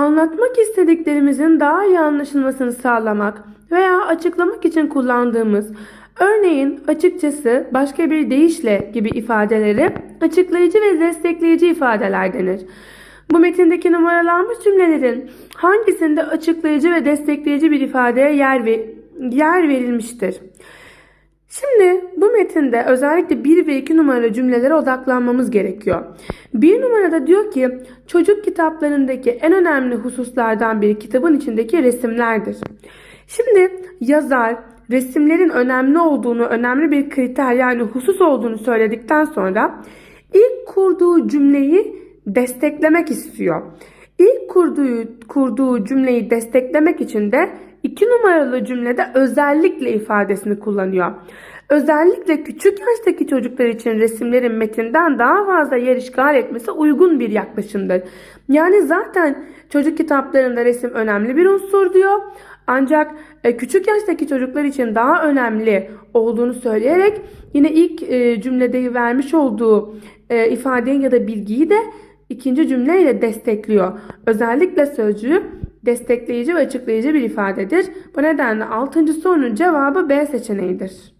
Anlatmak istediklerimizin daha iyi anlaşılmasını sağlamak veya açıklamak için kullandığımız örneğin açıkçası başka bir deyişle gibi ifadeleri açıklayıcı ve destekleyici ifadeler denir. Bu metindeki numaralanmış cümlelerin hangisinde açıklayıcı ve destekleyici bir ifadeye yer, ve, yer verilmiştir? Şimdi bu metinde özellikle 1 ve 2 numaralı cümlelere odaklanmamız gerekiyor. 1 numarada diyor ki çocuk kitaplarındaki en önemli hususlardan biri kitabın içindeki resimlerdir. Şimdi yazar resimlerin önemli olduğunu, önemli bir kriter yani husus olduğunu söyledikten sonra ilk kurduğu cümleyi desteklemek istiyor. İlk kurduğu, kurduğu cümleyi desteklemek için de iki numaralı cümlede özellikle ifadesini kullanıyor. Özellikle küçük yaştaki çocuklar için resimlerin metinden daha fazla yer işgal etmesi uygun bir yaklaşımdır. Yani zaten çocuk kitaplarında resim önemli bir unsur diyor. Ancak e, küçük yaştaki çocuklar için daha önemli olduğunu söyleyerek yine ilk e, cümlede vermiş olduğu e, ifadeyi ya da bilgiyi de ikinci cümleyle destekliyor. Özellikle sözcüğü destekleyici ve açıklayıcı bir ifadedir. Bu nedenle 6. sorunun cevabı B seçeneğidir.